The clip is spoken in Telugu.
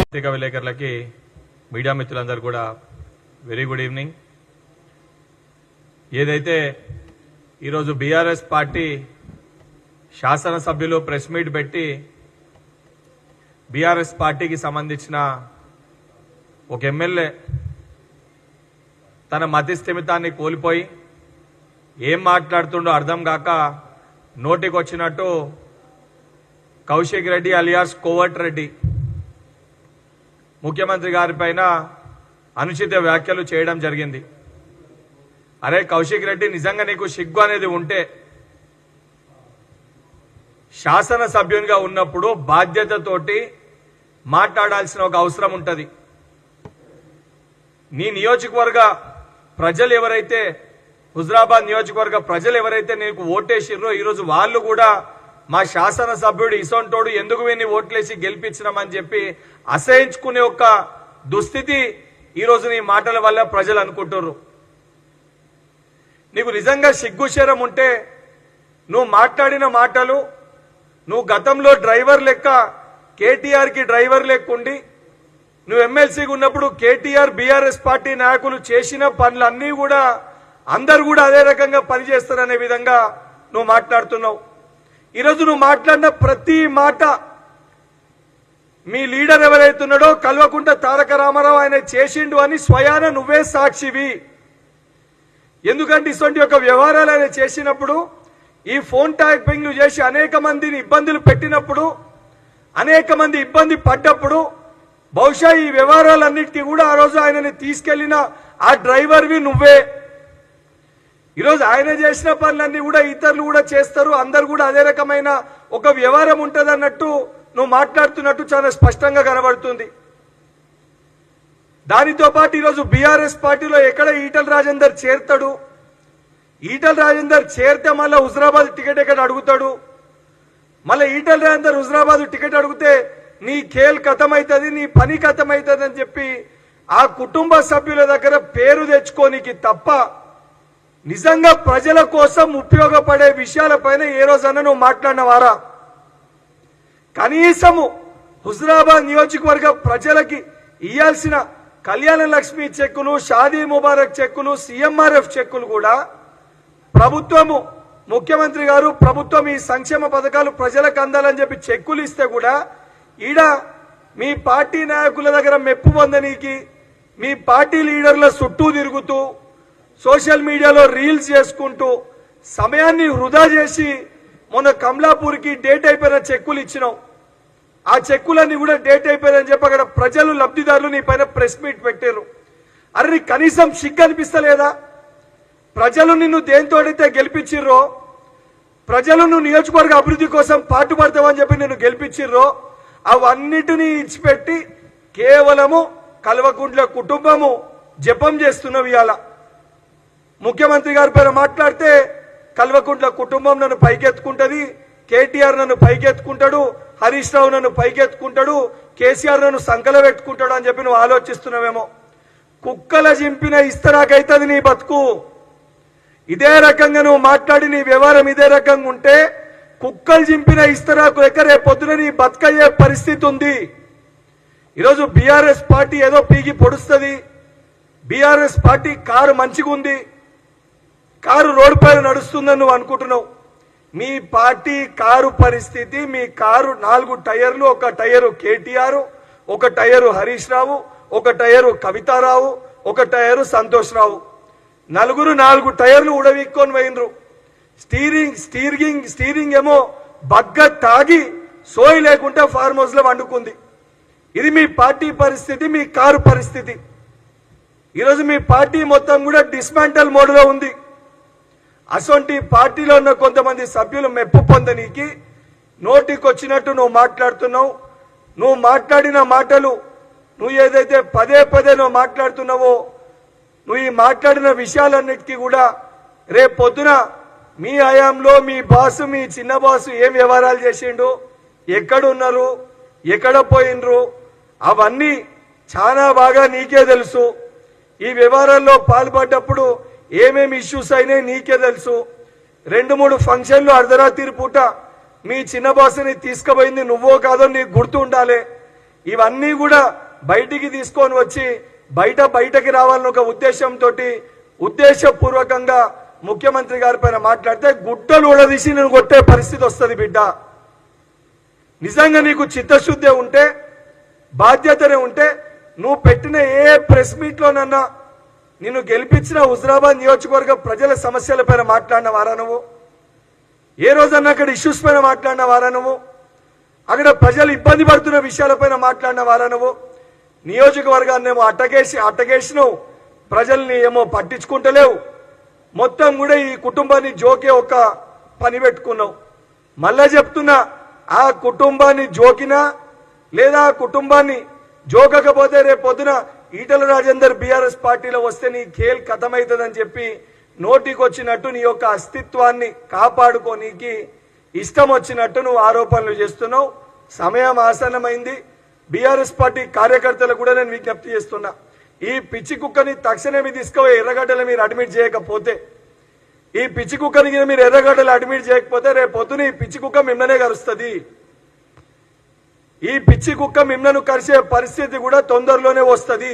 పత్రికా విలేకరులకి మీడియా మిత్రులందరూ కూడా వెరీ గుడ్ ఈవినింగ్. ఏదైతే ఈరోజు బీఆర్ఎస్ పార్టీ శాసనసభ్యులు ప్రెస్ మీట్ పెట్టి బీఆర్ఎస్ పార్టీకి సంబంధించిన ఒక ఎమ్మెల్యే తన మతి స్థిమితాన్ని కోల్పోయి ఏం మాట్లాడుతుండో అర్థం కాక నోటికి వచ్చినట్టు కౌశిక్ రెడ్డి అలియాస్ కోవట్ రెడ్డి ముఖ్యమంత్రి గారిపైన అనుచిత వ్యాఖ్యలు చేయడం జరిగింది. అరే కౌశిక్ రెడ్డి నిజంగా నీకు సిగ్గు అనేది ఉంటే శాసనసభ్యునిగా ఉన్నప్పుడు బాధ్యతతోటి మాట్లాడాల్సిన ఒక అవసరం ఉంటుంది. నీ నియోజకవర్గ ప్రజలు ఎవరైతే హుజరాబాద్ నియోజకవర్గ ప్రజలు ఎవరైతే నీకు ఓటేసిర్రో ఈరోజు వాళ్ళు కూడా మా శాసనసభ్యుడు ఇసొంటోడు ఎందుకు వీన్ని ఓట్లేసి గెలిపించినామని చెప్పి అసహించుకునే ఒక దుస్థితి ఈరోజు నీ మాటల వల్ల ప్రజలు అనుకుంటున్నారు నీకు నిజంగా సిగ్గుశరం ఉంటే నువ్వు మాట్లాడిన మాటలు నువ్వు గతంలో డ్రైవర్ లెక్క కేటీఆర్కి డ్రైవర్ లెక్క ఉండి నువ్వు ఎమ్మెల్సీగా ఉన్నప్పుడు కేటీఆర్ బీఆర్ఎస్ పార్టీ నాయకులు చేసిన పనులన్నీ కూడా అందరు కూడా అదే రకంగా పనిచేస్తారనే విధంగా నువ్వు మాట్లాడుతున్నావు. ఈరోజు నువ్వు మాట్లాడిన ప్రతి మాట మీ లీడర్ ఎవరైతున్నాడో కల్వకుంట తారక రామారావు ఆయన చేసిండు అని స్వయాన నువ్వే సాక్షివి. ఎందుకంటే ఇటువంటి యొక్క వ్యవహారాలు ఆయన చేసినప్పుడు ఈ ఫోన్ ట్యాపింగ్లు చేసి అనేక మందిని ఇబ్బందులు పెట్టినప్పుడు అనేక మంది ఇబ్బంది పడ్డప్పుడు బహుశా ఈ వ్యవహారాలన్నిటికీ కూడా ఆ రోజు ఆయనని తీసుకెళ్ళిన ఆ డ్రైవర్వి నువ్వే. ఈరోజు ఆయన చేసిన పనులన్నీ కూడా ఇతరులు కూడా చేస్తారు. అందరు కూడా అదే రకమైన ఒక వ్యవహారం ఉంటుంది అన్నట్టు నువ్వు మాట్లాడుతున్నట్టు చాలా స్పష్టంగా కనబడుతుంది. దానితో పాటు ఈరోజు బీఆర్ఎస్ పార్టీలో ఎక్కడ ఈటల రాజేందర్ చేరుతాడు? ఈటల రాజేందర్ చేరితే మళ్ళీ హుజరాబాద్ టికెట్ ఎక్కడ అడుగుతాడు? మళ్ళీ ఈటల రాజేందర్ హుజరాబాద్ టికెట్ అడిగితే నీ కేల్ కథమవుతుంది నీ పని కథమవుతుంది అని చెప్పి ఆ కుటుంబ సభ్యుల దగ్గర పేరు తెచ్చుకోనికి తప్ప నిజంగా ప్రజల కోసం ఉపయోగపడే విషయాలపైన ఏ రోజన్నా నువ్వు మాట్లాడినవారా? కనీసము హుజరాబాద్ నియోజకవర్గ ప్రజలకి ఇయ్యాల్సిన కళ్యాణ లక్ష్మి చెక్కులు షాదీ ముబారక్ చెక్కులు సీఎంఆర్ఎఫ్ చెక్కులు కూడా ప్రభుత్వము ముఖ్యమంత్రి గారు ప్రభుత్వం ఈ సంక్షేమ పథకాలు ప్రజలకు అందాలని చెప్పి చెక్కులు ఇస్తే కూడా ఈడ మీ పార్టీ నాయకుల దగ్గర మెప్పు పొందనీకి మీ పార్టీ లీడర్ల చుట్టూ తిరుగుతూ సోషల్ మీడియాలో రీల్స్ చేసుకుంటూ సమయాన్ని వృధా చేసి మొన్న కమలాపూర్కి డేట్ అయిపోయిన చెక్కులు ఇచ్చినాం. ఆ చెక్కులన్నీ కూడా డేట్ అయిపోయిందని చెప్పి అక్కడ ప్రజలు లబ్ధిదారులు నీ పైన ప్రెస్ మీట్ పెట్టారు అరే నీకు కనీసం సిగ్గు అనిపిస్తలేదా? ప్రజలు నిన్ను దేంతోడైతే గెలిపించిర్రో? ప్రజలు నువ్వు నియోజకవర్గ అభివృద్ధి కోసం పాటుపడతావని చెప్పి నిన్ను గెలిపించిర్రో? అవన్నిటినీ ఇచ్చిపెట్టి కేవలము కల్వకుంట్ల కుటుంబము జపం చేస్తున్నావు ఇవాళ ముఖ్యమంత్రి గారి పైన మాట్లాడితే కల్వకుంట్ల కుటుంబం నన్ను పైకెత్తుకుంటది కేటీఆర్ నన్ను పైకెత్తుకుంటాడు హరీష్ రావు నన్ను పైకెత్తుకుంటాడు కేసీఆర్ నన్ను సంకల పెట్టుకుంటాడు అని చెప్పి నువ్వు ఆలోచిస్తున్నావేమో. కుక్కల చింపిన ఇస్తరాకైతుంది నీ బతుకు. ఇదే రకంగా నువ్వు మాట్లాడి నీ వ్యవహారం ఇదే రకంగా ఉంటే కుక్కలు చింపిన ఇస్తరాకు లెక్క రేపు పొద్దున నీ బతకయ్యే పరిస్థితి ఉంది. ఈరోజు బీఆర్ఎస్ పార్టీ ఏదో పీకి పొడుస్తుంది. బీఆర్ఎస్ పార్టీ కారు మంచిగా ఉంది కారు రోడ్డు పైన నడుస్తుందని నువ్వు అనుకుంటున్నావు. మీ పార్టీ కారు పరిస్థితి మీ కారు నాలుగు టైర్లు ఒక టైరు కేటీఆర్ ఒక టైరు హరీష్ రావు ఒక టైరు కవితారావు ఒక టైరు సంతోష్ రావు. నలుగురు నాలుగు టైర్లు ఉడవిక్కొని పోయినరు స్టీరింగ్ స్టీరింగ్ స్టీరింగ్ ఏమో బగ్గ తాగి సోయి లేకుంటే ఫార్మ్ హౌస్లో వండుకుంది. ఇది మీ పార్టీ పరిస్థితి మీ కారు పరిస్థితి. ఈరోజు మీ పార్టీ మొత్తం కూడా డిస్మాంటల్ మోడ్లో ఉంది. అసొంటి పార్టీలో ఉన్న కొంతమంది సభ్యులు మెప్పు పొందనీకి నోటికొచ్చినట్టు నువ్వు మాట్లాడుతున్నావు. నువ్వు మాట్లాడిన మాటలు నువ్వు ఏదైతే పదే పదే నువ్వు మాట్లాడుతున్నావో నువ్వు ఈ మాట్లాడిన విషయాలన్నిటికీ కూడా రేపు పొద్దున మీ హయాంలో మీ బాసు మీ చిన్న బాసు ఏం వ్యవహారాలు చేసిండు ఎక్కడున్నారు ఎక్కడ పోయినరు అవన్నీ చాలా బాగా నీకే తెలుసు. ఈ వ్యవహారాల్లో పాల్పడ్డప్పుడు ఏమేమి ఇష్యూస్ అయినాయి నీకే తెలుసు. రెండు మూడు ఫంక్షన్లు అర్ధరాత్రి పూట మీ చిన్న బాసుని తీసుకుపోయింది నువ్వో కాదో నీకు గుర్తు ఉండాలి. ఇవన్నీ కూడా బయటికి తీసుకొని వచ్చి బయట బయటకి రావాలని ఒక ఉద్దేశంతో ఉద్దేశపూర్వకంగా ముఖ్యమంత్రి గారి పైన మాట్లాడితే గుడ్డలు ఉడదీసి నేను కొట్టే పరిస్థితి వస్తుంది బిడ్డ. నిజంగా నీకు చిత్తశుద్ధి ఉంటే బాధ్యతనే ఉంటే నువ్వు పెట్టిన ఏ ప్రెస్ మీట్లోనన్నా నిన్ను గెలిపించిన హుజరాబాద్ నియోజకవర్గ ప్రజల సమస్యల పైన మాట్లాడిన వారా నువ్వు? ఏ రోజన్నా అక్కడ ఇష్యూస్ పైన మాట్లాడిన వారా నువ్వు? అక్కడ ప్రజలు ఇబ్బంది పడుతున్న విషయాలపైన మాట్లాడిన వారా నువ్వు? నియోజకవర్గాన్ని ఏమో అట్టగేసి అట్టకేసినావు ప్రజల్ని ఏమో పట్టించుకుంటలేవు. మొత్తం కూడా ఈ కుటుంబాన్ని జోకే ఒక పని పెట్టుకున్నావు. మళ్ళా చెప్తున్నా ఆ కుటుంబాన్ని జోకినా లేదా ఆ కుటుంబాన్ని జోకకపోతే రేపు పొద్దున ఈటల రాజేందర్ బీఆర్ఎస్ పార్టీలో వస్తే నీ ఖేల్ కథమవుతుందని చెప్పి నోటికొచ్చినట్టు నీ యొక్క అస్తిత్వాన్ని కాపాడుకోనీకి ఇష్టం వచ్చినట్టు నువ్వు ఆరోపణలు చేస్తున్నావు. సమయం ఆసన్నమైంది. బీఆర్ఎస్ పార్టీ కార్యకర్తలకు కూడా నేను విజ్ఞప్తి చేస్తున్నా. ఈ పిచ్చి కుక్కని తక్షణమే తీసుకుపోయి ఎర్రగడ్డలు మీరు అడ్మిట్ చేయకపోతే ఈ పిచ్చి కుక్కని మీరు ఎర్రగడ్డలు అడ్మిట్ చేయకపోతే రేపు పొద్దున ఈ పిచ్చి కుక్క మిమ్మల్నే కరుస్తుంది. ఈ పిచ్చి కుక్క మిమ్మల్ని కరిసే పరిస్థితి కూడా తొందరలోనే వస్తుంది.